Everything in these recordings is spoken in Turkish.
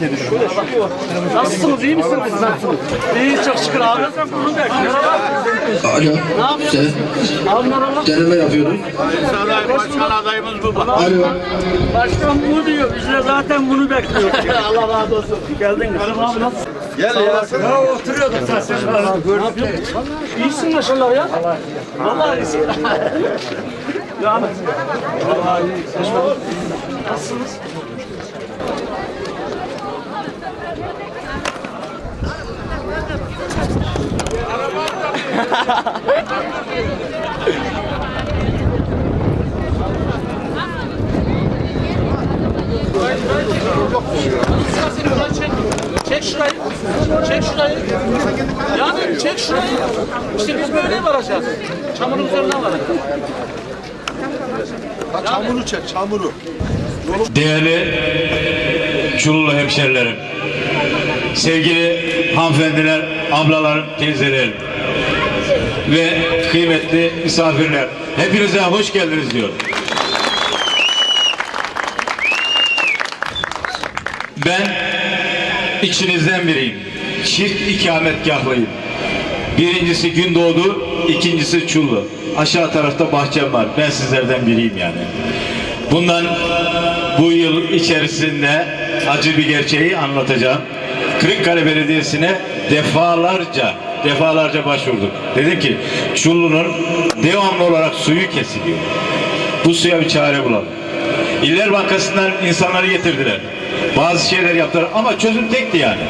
Merhaba. Ayak altıydı şu. Nasılsınız? iyi misiniz? Nasılsınız? İyi çok şükür abi. Alo. Sen Abi merhaba. deneme yapıyordun. Başkan adayımız bu. Alo. Başkan bunu diyor. Biz de zaten bunu bekliyoruz. Allah razı olsun. Geldin mi? Abi nasılsın? Gel ya. Ya oturuyorduk zaten. Gördük. İyisin maşallah ya. Vallahi iyisin. Devam et. Vallahi iyi. Nasılsınız? Çek şurayı. Çek şurayı. Yani çek şurayı. İşte biz böyle varacağız. Çamurun üzerinden varacağız. Çamuru çek, çamuru. Değerli Çululu hemşerilerim, sevgili hanımefendiler, ablalarım, teyzelerim ve kıymetli misafirler, hepinize hoş geldiniz diyorum. Ben içinizden biriyim. Çift ikametgahlıyım. Birincisi Gündoğdu, ikincisi Çullu. Aşağı tarafta bahçem var. Ben sizlerden biriyim yani. Bundan bu yıl içerisinde acı bir gerçeği anlatacağım. Kırıkkale Belediyesi'ne defalarca defalarca başvurduk. Dedim ki Çullu'nun devamlı olarak suyu kesiliyor. Bu suya bir çare bulalım. İller Bankası'ndan insanları getirdiler. Bazı şeyler yaptılar ama çözüm tekti yani.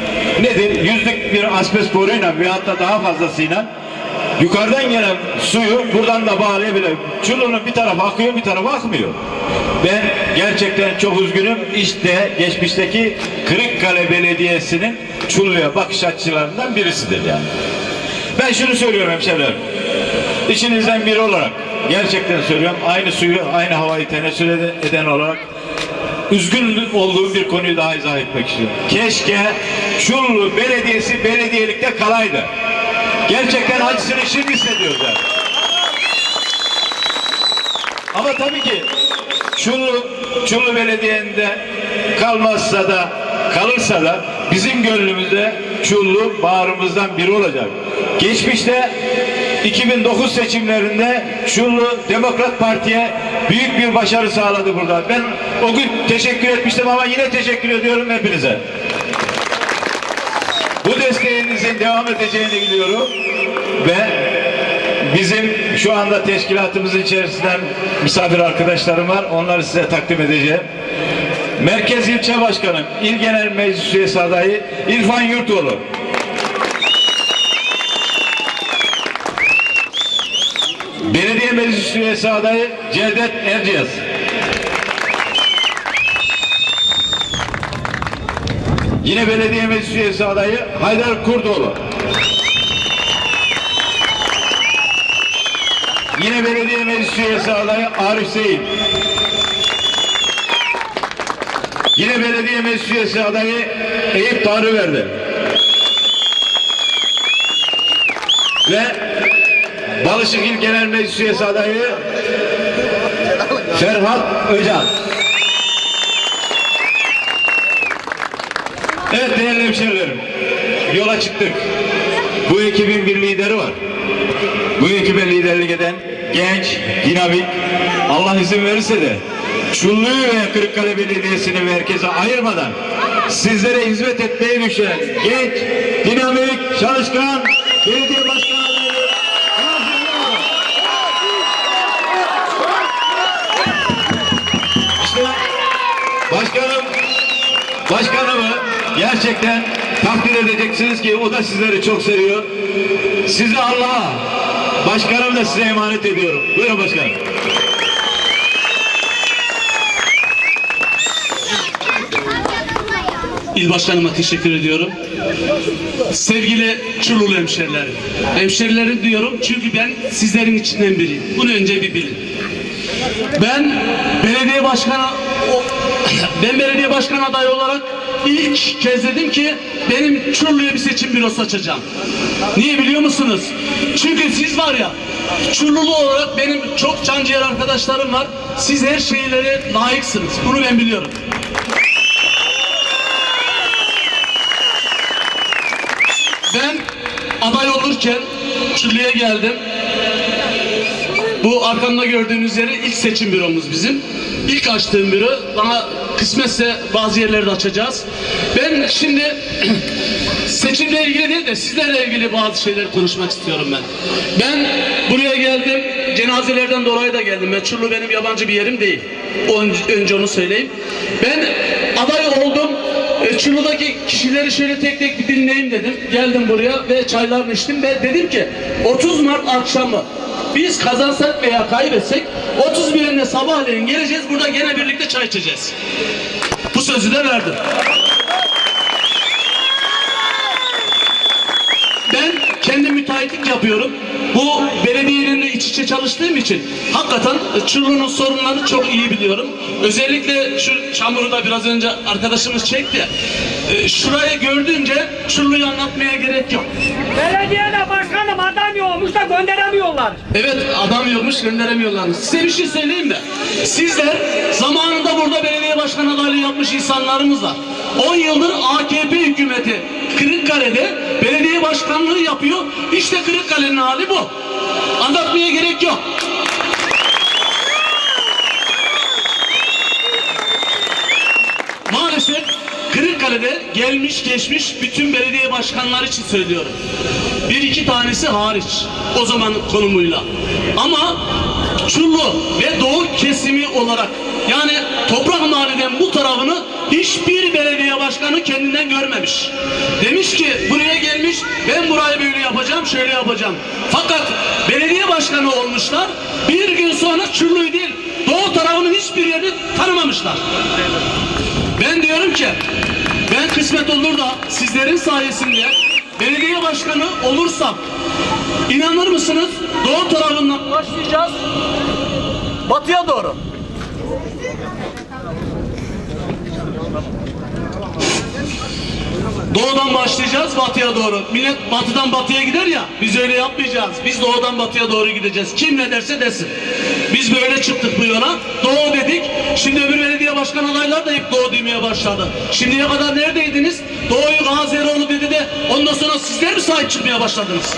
Nedir? Yüzlük bir asbest boruyla ve hatta daha fazlasıyla yukarıdan gelen suyu buradan da bağlayabilir. Çulunun bir tarafı akıyor bir tarafı akmıyor. Ben gerçekten çok üzgünüm. İşte geçmişteki Kırıkkale Belediyesi'nin Çullu'ya bakış açılarından birisidir yani. Ben şunu söylüyorum hemşehrilerim. İçinizden biri olarak gerçekten söylüyorum aynı suyu aynı havayı tenessül eden- eden olarak üzgün olduğum bir konuyu daha izah etmek istiyorum. Keşke Çullu Belediyesi belediyelikte kalaydı. Gerçekten acısını şimdi hissediyoruz yani. Ama tabii ki Çullu, Çullu Belediye'nde kalmazsa da kalırsa da bizim gönlümüzde Çullu bağrımızdan biri olacak. Geçmişte 2009 seçimlerinde Çullu Demokrat Parti'ye büyük bir başarı sağladı burada. Ben o gün teşekkür etmiştim ama yine teşekkür ediyorum hepinize. Bu desteğinizin devam edeceğini biliyorum ve bizim şu anda teşkilatımızın içerisinden misafir arkadaşlarım var. Onları size takdim edeceğim. Merkez İlçe Başkanım, İl Genel Meclis Üyesi adayı İrfan Yurtoğlu. Belediye Meclis Üyesi adayı Cevdet Erciyes. Yine belediye meclis üyesi adayı Haydar Kurdoğlu. Yine belediye meclis üyesi adayı Arif Seyit. Yine belediye meclis üyesi adayı Eyüp Tanrıverdi. Ve Balışık İl Genel Meclis Üyesi adayı Ferhat Öcal. Evet değerli hemşerilerim, yola çıktık. Bu ekibin bir lideri var. Bu ekibe liderlik eden genç, dinamik, Allah izin verirse de Çullu'yu ve Kırıkkale Belediyesi'ni merkeze ayırmadan sizlere hizmet etmeye düşen genç, dinamik, çalışkan belediye gerçekten takdir edeceksiniz ki o da sizleri çok seviyor. Sizi Allah'a, başkanım da size emanet ediyorum. Buyurun başkanım. İl Başkanıma teşekkür ediyorum. Sevgili Çululu hemşerilerim. Hemşerilerim diyorum çünkü ben sizlerin içinden biriyim. Bunu önce bir bilin. Ben belediye başkanı ben belediye başkan adayı olarak ilk kez dedim ki benim Çullu'ya bir seçim bürosu açacağım. Niye biliyor musunuz? Çünkü siz var ya Çullulu olarak benim çok canciğer arkadaşlarım var. Siz her şeylere layıksınız. Bunu ben biliyorum. Ben aday olurken Çullu'ya geldim. Bu arkamda gördüğünüz yeri ilk seçim büromuz bizim. İlk açtığım büro. Bana kısmetse bazı yerlerde açacağız. Ben şimdi seçimle ilgili değil de sizlerle ilgili bazı şeyler konuşmak istiyorum ben. Ben buraya geldim. Cenazelerden dolayı da geldim. Ben benim yabancı bir yerim değil. Önce, onu söyleyeyim. Ben aday oldum. Çullu'daki kişileri şöyle tek tek bir dinleyeyim dedim. Geldim buraya ve çaylarını içtim ve dedim ki 30 Mart akşamı biz kazansak veya kaybetsek 31'inde sabahleyin geleceğiz burada gene birlikte çay içeceğiz. Bu sözü de verdim. Ben kendi müteahhitlik yapıyorum. Bu belediyelerle iç içe çalıştığım için hakikaten Çurlu'nun sorunlarını çok iyi biliyorum. Özellikle şu çamuru da biraz önce arkadaşımız çekti. Ee, Şurayı gördüğünce Çurlu'yu anlatmaya gerek yok. Belediyede başkanım adam yokmuş da gönderemiyorlar. Evet adam yokmuş gönderemiyorlar. Size bir şey söyleyeyim de. Sizler zamanında burada belediye başkan adaylığı yapmış insanlarımız var. 10 yıldır AKP hükümeti Kırıkkale'de belediye başkanlığı yapıyor. İşte Kırıkkale'nin hali bu. Anlatmaya gerek yok. Maalesef Kırıkkale'de gelmiş geçmiş bütün belediye başkanları için söylüyorum. Bir iki tanesi hariç o zaman konumuyla. Ama Çullu ve Doğu kesimi olarak yani Toprak Mahalle'den bu tarafını hiçbir belediye başkanı kendinden görmemiş. Demiş ki buraya gelmiş ben burayı böyle yapacağım şöyle yapacağım. Fakat belediye başkanı olmuşlar bir gün sonra Çullu'yu değil Doğu tarafının hiçbir yerini tanımamışlar. Ben diyorum ki ben kısmet olur da sizlerin sayesinde belediye başkanı olursam inanır mısınız doğu tarafından başlayacağız batıya doğru. Doğudan başlayacağız batıya doğru. Millet batıdan batıya gider ya. Biz öyle yapmayacağız. Biz doğudan batıya doğru gideceğiz. Kim ne derse desin. Biz böyle çıktık bu yola. Doğu dedik. Şimdi öbür belediye başkan adaylar da hep doğu demeye başladı. Şimdiye kadar neredeydiniz? Doğuyu Gazi Eroğlu dedi de ondan sonra sizler mi sahip çıkmaya başladınız?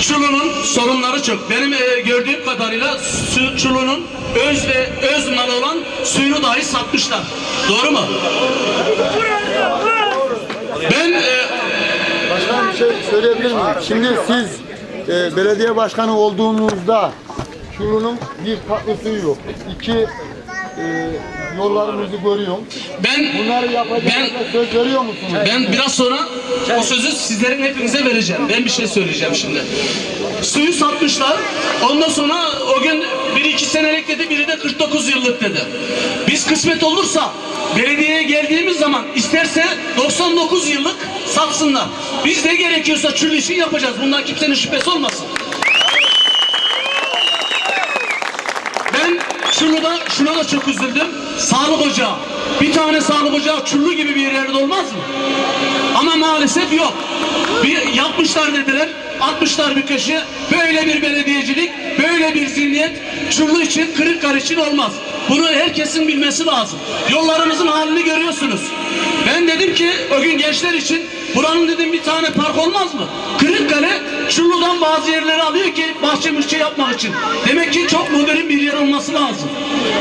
Çulu'nun sorunları çok. Benim e, gördüğüm kadarıyla Çulu'nun öz ve öz malı olan suyunu dahi satmışlar. Doğru mu? Ben e, Başkanım bir şey söyleyebilir miyim? Şimdi siz e, belediye başkanı olduğunuzda Çullu'nun bir tatlı suyu yok. İki e, yollarımızı görüyorum. ben Bunları yapacağınıza söz veriyor musunuz? Ben biraz sonra o sözü sizlerin hepinize vereceğim. Ben bir şey söyleyeceğim şimdi. Suyu satmışlar. Ondan sonra o gün biri iki senelik dedi, biri de 49 yıllık dedi. Biz kısmet olursa belediyeye geldiğimiz zaman isterse 99 yıllık satsınlar. Biz ne gerekiyorsa çürü işi yapacağız. Bundan kimsenin şüphesi olmasın. Ben şunu da şuna da çok üzüldüm. Sağlık ocağı. Bir tane sağlık ocağı çullu gibi bir yerde olmaz mı? Ama maalesef yok. Bir yapmışlar dediler. Atmışlar bir köşe. Böyle bir belediyecilik, böyle bir zihniyet Çullu için, Kırıkkale için olmaz. Bunu herkesin bilmesi lazım. Yollarımızın halini görüyorsunuz. Ben dedim ki o gün gençler için buranın dedim bir tane park olmaz mı? Kırıkkale Çullu'dan bazı yerleri alıyor ki bahçe mühçe yapmak için. Demek ki çok modern bir yer olması lazım.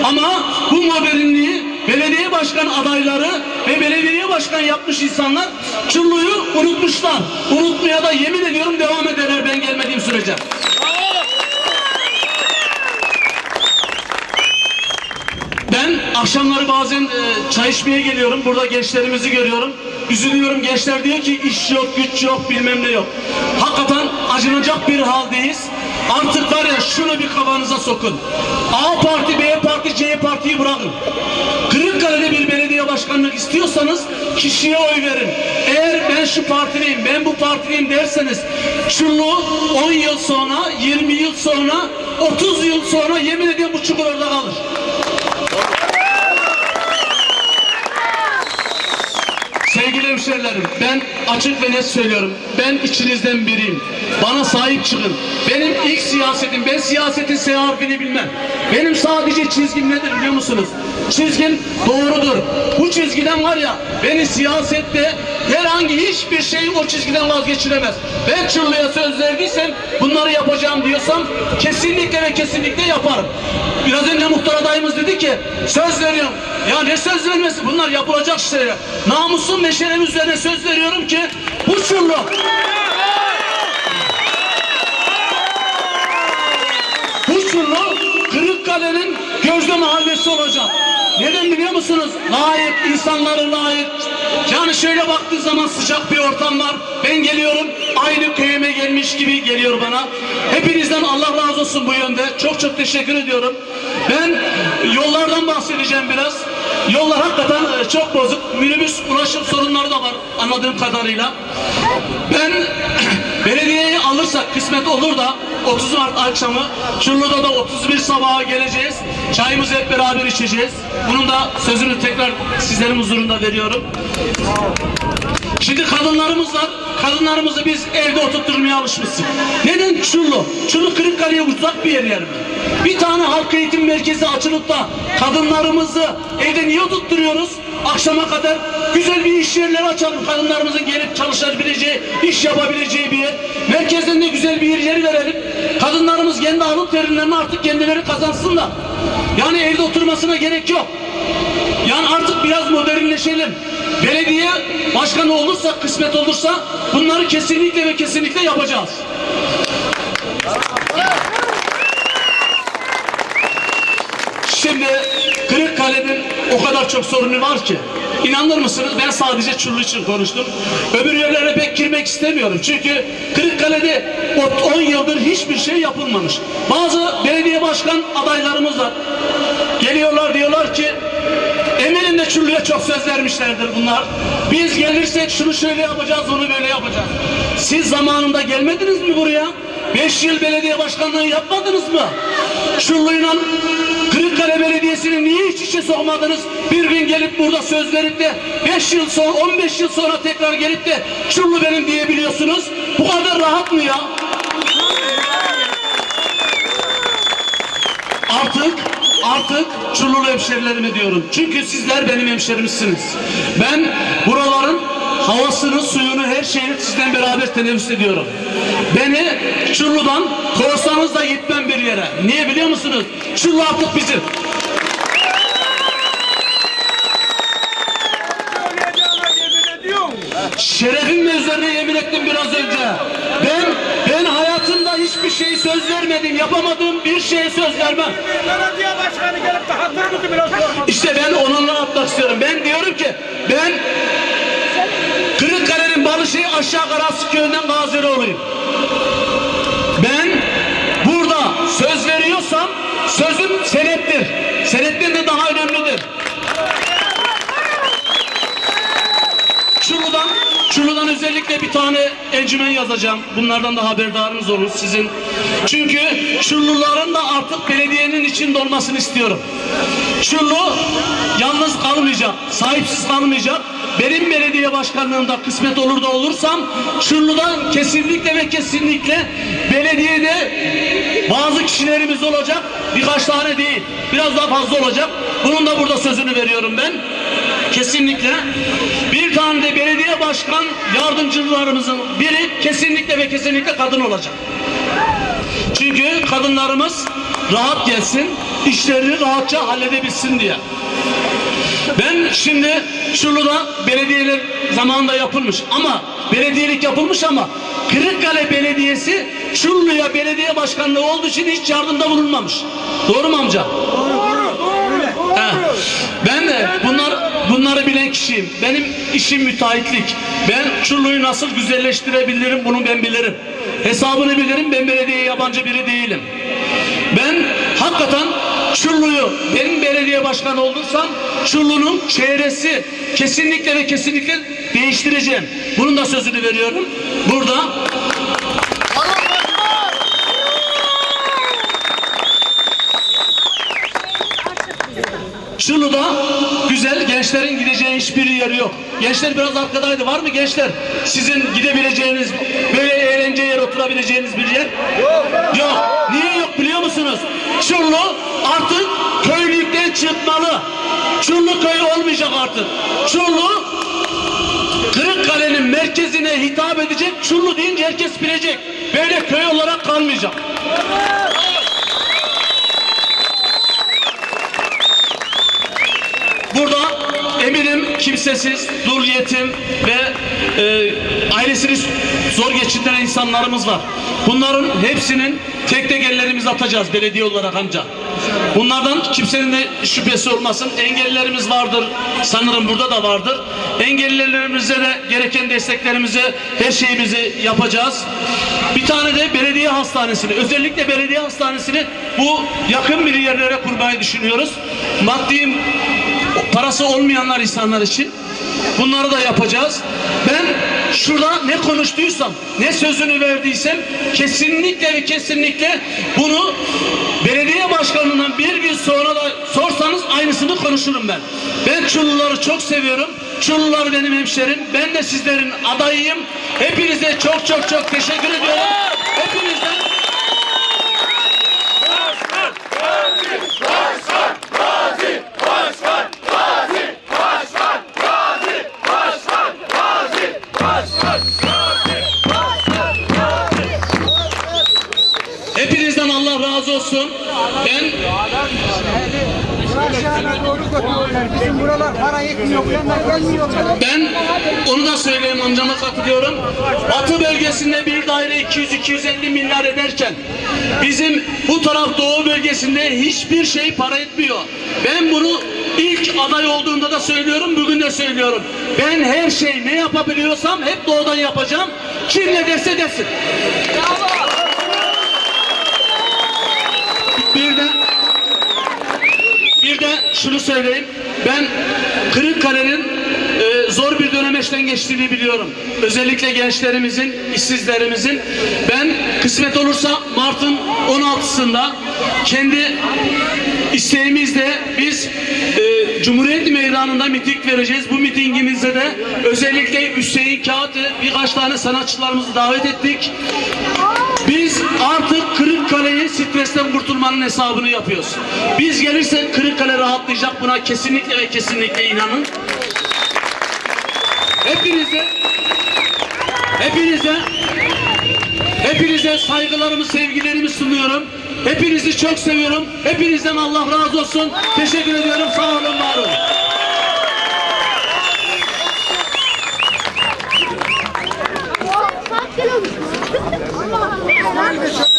Ama bu modernliği belediye başkan adayları ve belediye başkan yapmış insanlar Çullu'yu unutmuşlar. Unutmaya da yemin ediyorum devam ederler ben gelmediğim sürece. Ben akşamları bazen e, çay içmeye geliyorum. Burada gençlerimizi görüyorum. Üzülüyorum. Gençler diyor ki iş yok, güç yok, bilmem ne yok. Hakikaten acınacak bir haldeyiz. Artık var ya şunu bir kafanıza sokun. A parti, B parti, C partiyi bırakın. Kırıkkale'de bir belediye başkanlık istiyorsanız kişiye oy verin. Eğer ben şu partiliyim, ben bu partiliyim derseniz şunu 10 yıl sonra, 20 yıl sonra, 30 yıl sonra yemin ediyorum bu çukur orada kalır. Sevgili hemşerilerim ben açık ve net söylüyorum. Ben içinizden biriyim. Bana sahip çıkın. Benim ilk siyasetim, ben siyasetin seyahatini bilmem. Benim sadece çizgim nedir biliyor musunuz? Çizgim doğrudur. Bu çizgiden var ya beni siyasette herhangi hiçbir şey o çizgiden vazgeçiremez. Ben Çırlı'ya söz verdiysem bunları yapacağım diyorsam kesinlikle ve kesinlikle yaparım. Biraz önce muhtar adayımız dedi ki söz veriyorum. Ya ne söz vermesi bunlar yapılacak şeyler. Namusum ve şerefim üzerine söz veriyorum ki bu Çırlı Bu Çırlı Kırıkkale'nin gözde mahallesi olacak. Neden biliyor musunuz? Layık, insanları layık. Yani şöyle baktığı zaman sıcak bir ortam var. Ben geliyorum, aynı köyüme gelmiş gibi geliyor bana. Hepinizden Allah razı olsun bu yönde. Çok çok teşekkür ediyorum. Ben yollardan bahsedeceğim biraz. Yollar hakikaten çok bozuk. Minibüs ulaşım sorunları da var anladığım kadarıyla. Ben belediyeyi alırsak kısmet olur da 30 Mart akşamı Çırlı'da da 31 sabaha geleceğiz. Çayımızı hep beraber içeceğiz. Bunun da sözünü tekrar sizlerin huzurunda veriyorum. Şimdi kadınlarımız var. Kadınlarımızı biz evde oturtturmaya alışmışız. Neden Çullu? Çullu Kırıkkale'ye uzak bir yer yer mi? Bir tane halk eğitim merkezi açılıp da kadınlarımızı evde niye oturtturuyoruz? Akşama kadar güzel bir iş yerleri açalım. Kadınlarımızın gelip çalışabileceği, iş yapabileceği bir yer. Merkezden de güzel bir yer verelim. Kadınlarımız kendi alın terilerini artık kendileri kazansınlar. Yani evde oturmasına gerek yok. Yani artık biraz modernleşelim. Belediye başkanı olursa, kısmet olursa bunları kesinlikle ve kesinlikle yapacağız. Şimdi Kırıkkale'nin o kadar çok sorunu var ki. İnanır mısınız ben sadece Çurlu için konuştum. Öbür yerlere pek girmek istemiyorum. Çünkü Kırıkkale'de o 10 yıldır hiçbir şey yapılmamış. Bazı belediye başkan adaylarımız var. Geliyorlar diyorlar ki Emel'in de Çurlu'ya çok söz vermişlerdir bunlar. Biz gelirsek şunu şöyle yapacağız, onu böyle yapacağız. Siz zamanında gelmediniz mi buraya? Beş yıl belediye başkanlığı yapmadınız mı? Çurlu'yla Kırıkkale Belediyesi'ni niye iç içe sokmadınız? Bir gün gelip burada söz verip de 5 yıl sonra 15 yıl sonra tekrar gelip de Çurlu benim diyebiliyorsunuz. Bu kadar rahat mı ya? Artık artık Çurlulu hemşerilerime diyorum. Çünkü sizler benim hemşerimsiniz. Ben buraların havasını, suyunu, her şeyini sizden beraber teneffüs ediyorum. Beni Çurlu'dan kovsanız da gitmem bir yere. Niye biliyor musunuz? Çurlu artık bizim. Şerefimle üzerine yemin ettim biraz önce. Ben ben hayatımda hiçbir şey söz vermedim, yapamadığım bir şeye söz vermem. Belediye başkanı gelip de hatırımızı biraz sormadı. İşte ben onunla atmak istiyorum. Ben diyorum ki ben Barış'ı aşağı Karası köyünden Gaziroğlu'yum. Ben burada söz veriyorsam sözüm senettir. Senetten de daha önemlidir. Çulu'dan, Çulu'dan özellikle bir tane encümen yazacağım. Bunlardan da haberdarınız olur sizin. Çünkü Çulluların da artık belediyenin içinde olmasını istiyorum. Çullu yalnız kalmayacak, sahipsiz kalmayacak. Benim belediye başkanlığımda kısmet olur da olursam Çullu'dan kesinlikle ve kesinlikle belediyede bazı kişilerimiz olacak. Birkaç tane değil. Biraz daha fazla olacak. Bunun da burada sözünü veriyorum ben. Kesinlikle. Bir tane de belediye başkan yardımcılarımızın biri kesinlikle ve kesinlikle kadın olacak. Çünkü kadınlarımız rahat gelsin, işlerini rahatça halledebilsin diye. Ben şimdi Çurlu'da belediyeler zamanında yapılmış ama belediyelik yapılmış ama Kırıkkale Belediyesi Çurlu'ya belediye başkanlığı olduğu için hiç yardımda bulunmamış. Doğru mu amca? He. Ben de bunlar bunları bilen kişiyim. Benim işim müteahhitlik. Ben Çurlu'yu nasıl güzelleştirebilirim bunu ben bilirim. Hesabını bilirim. Ben belediyeye yabancı biri değilim. Ben hakikaten Çurlu'yu benim belediye başkanı olursam Çurlu'nun çevresi kesinlikle ve kesinlikle değiştireceğim. Bunun da sözünü veriyorum. Burada güzel genç gençlerin gideceği hiçbir yer yok. Gençler biraz arkadaydı. Var mı gençler? Sizin gidebileceğiniz, böyle eğlence yer oturabileceğiniz bir yer? Yok. Yok. Niye yok biliyor musunuz? Çullu artık köylükten çıkmalı. Çullu köyü olmayacak artık. Çullu Kırıkkale'nin merkezine hitap edecek. Çullu deyince herkes bilecek. Böyle köy olarak kalmayacak. Burada eminim kimsesiz, dul yetim ve e, ailesini zor geçindiren insanlarımız var. Bunların hepsinin tek tek ellerimizi atacağız belediye olarak amca. Bunlardan kimsenin de şüphesi olmasın. Engellilerimiz vardır. Sanırım burada da vardır. Engellilerimize de gereken desteklerimizi, her şeyimizi yapacağız. Bir tane de belediye hastanesini, özellikle belediye hastanesini bu yakın bir yerlere kurmayı düşünüyoruz. Maddi parası olmayanlar insanlar için bunları da yapacağız. Ben şurada ne konuştuysam, ne sözünü verdiysem kesinlikle ve kesinlikle bunu belediye başkanından bir gün sonra da sorsanız aynısını konuşurum ben. Ben Çulluları çok seviyorum. Çullular benim hemşerim. Ben de sizlerin adayıyım. Hepinize çok çok çok teşekkür ediyorum. Hepinizden olsun. Ben ben onu da söyleyeyim amcama katılıyorum. Batı bölgesinde bir daire 200-250 milyar ederken bizim bu taraf doğu bölgesinde hiçbir şey para etmiyor. Ben bunu ilk aday olduğunda da söylüyorum, bugün de söylüyorum. Ben her şey ne yapabiliyorsam hep doğudan yapacağım. Kim ne derse desin. Bir de bir de şunu söyleyeyim. Ben Kırıkkale'nin e, zor bir dönemeçten geçtiğini biliyorum. Özellikle gençlerimizin, işsizlerimizin. Ben kısmet olursa Mart'ın 16'sında kendi isteğimizle biz e, Cumhuriyet Meydanı'nda miting vereceğiz. Bu mitingimizde de özellikle Hüseyin Kağıt'ı birkaç tane sanatçılarımızı davet ettik. Biz artık Kırıkkale'yi stresten kurtulmanın hesabını yapıyoruz. Biz gelirsek Kırıkkale rahatlayacak buna kesinlikle ve kesinlikle inanın. Hepinize hepinize hepinize saygılarımı, sevgilerimi sunuyorum. Hepinizi çok seviyorum. Hepinizden Allah razı olsun. Teşekkür ediyorum. Sağ olun, var olun. Abi!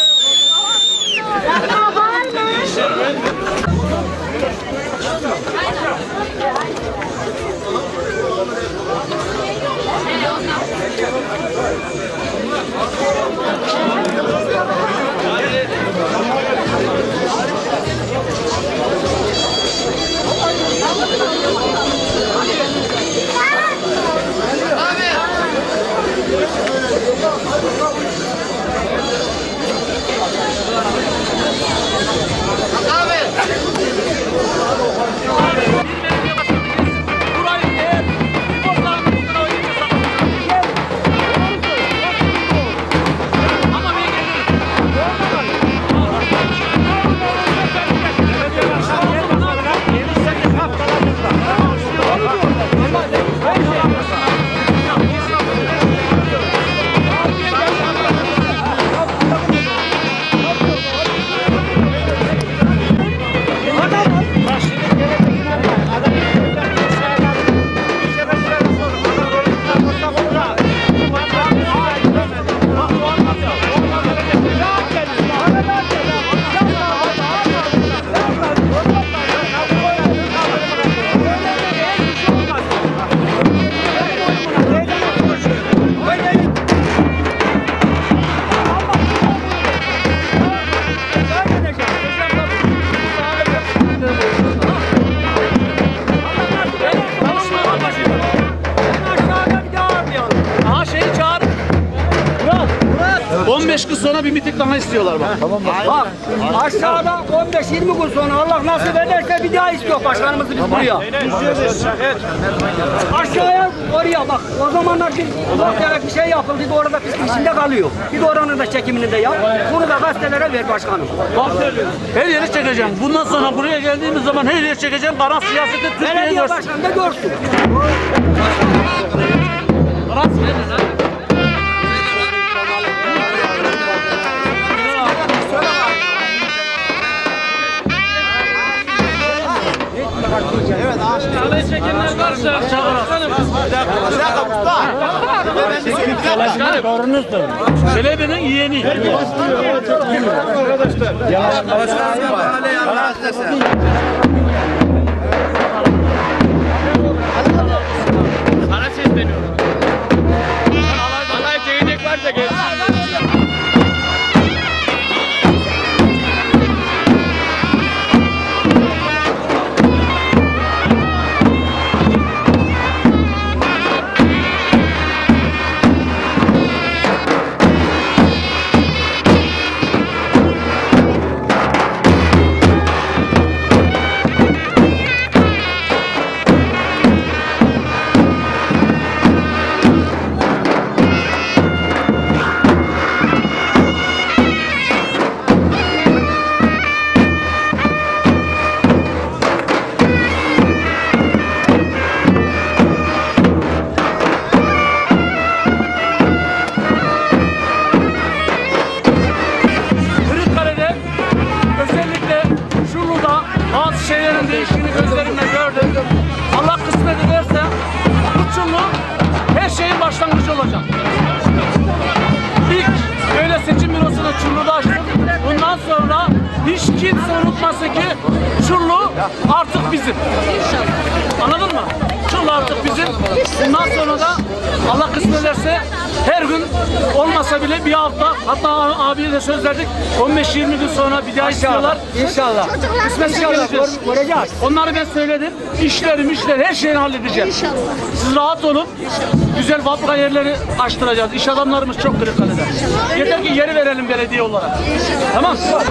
Miting daha istiyorlar bak. Bak aşağıda 15-20 gün sonra Allah nasip ederse bir daha istiyor başkanımızı biz buraya. Aşağıya oraya bak. O zamanlar bir ufak yere bir şey yapıldı. Bir de orada pislik içinde kalıyor. Bir de oranın da çekimini de yap. Bunu da gazetelere ver başkanım. Bak her yeri çekeceğim. Bundan sonra buraya geldiğimiz zaman her yeri çekeceğim. Karan siyaseti Türkiye'ye Belediye görsün. başkanı da görsün. Karan siyaseti. Belediyenin yeğeni. Sana sesleniyorum. Alay gelecek varsa gelsin. Artık bizim. Anladın mı? Çullu artık bizim. Bundan sonra da Allah kısmet ederse her gün olmasa bile bir hafta hatta abiye de söz verdik 15-20 gün sonra bir daha istiyorlar. İnşallah. Kısmetse İnşallah göreceğiz. Onları ben söyledim. İşlerim, işleri, her şeyini halledeceğim. Siz rahat olun. Güzel fabrika yerleri açtıracağız. İş adamlarımız çok Kırıkkale'de. Yeter ki yeri verelim belediye olarak. Tamam. olalım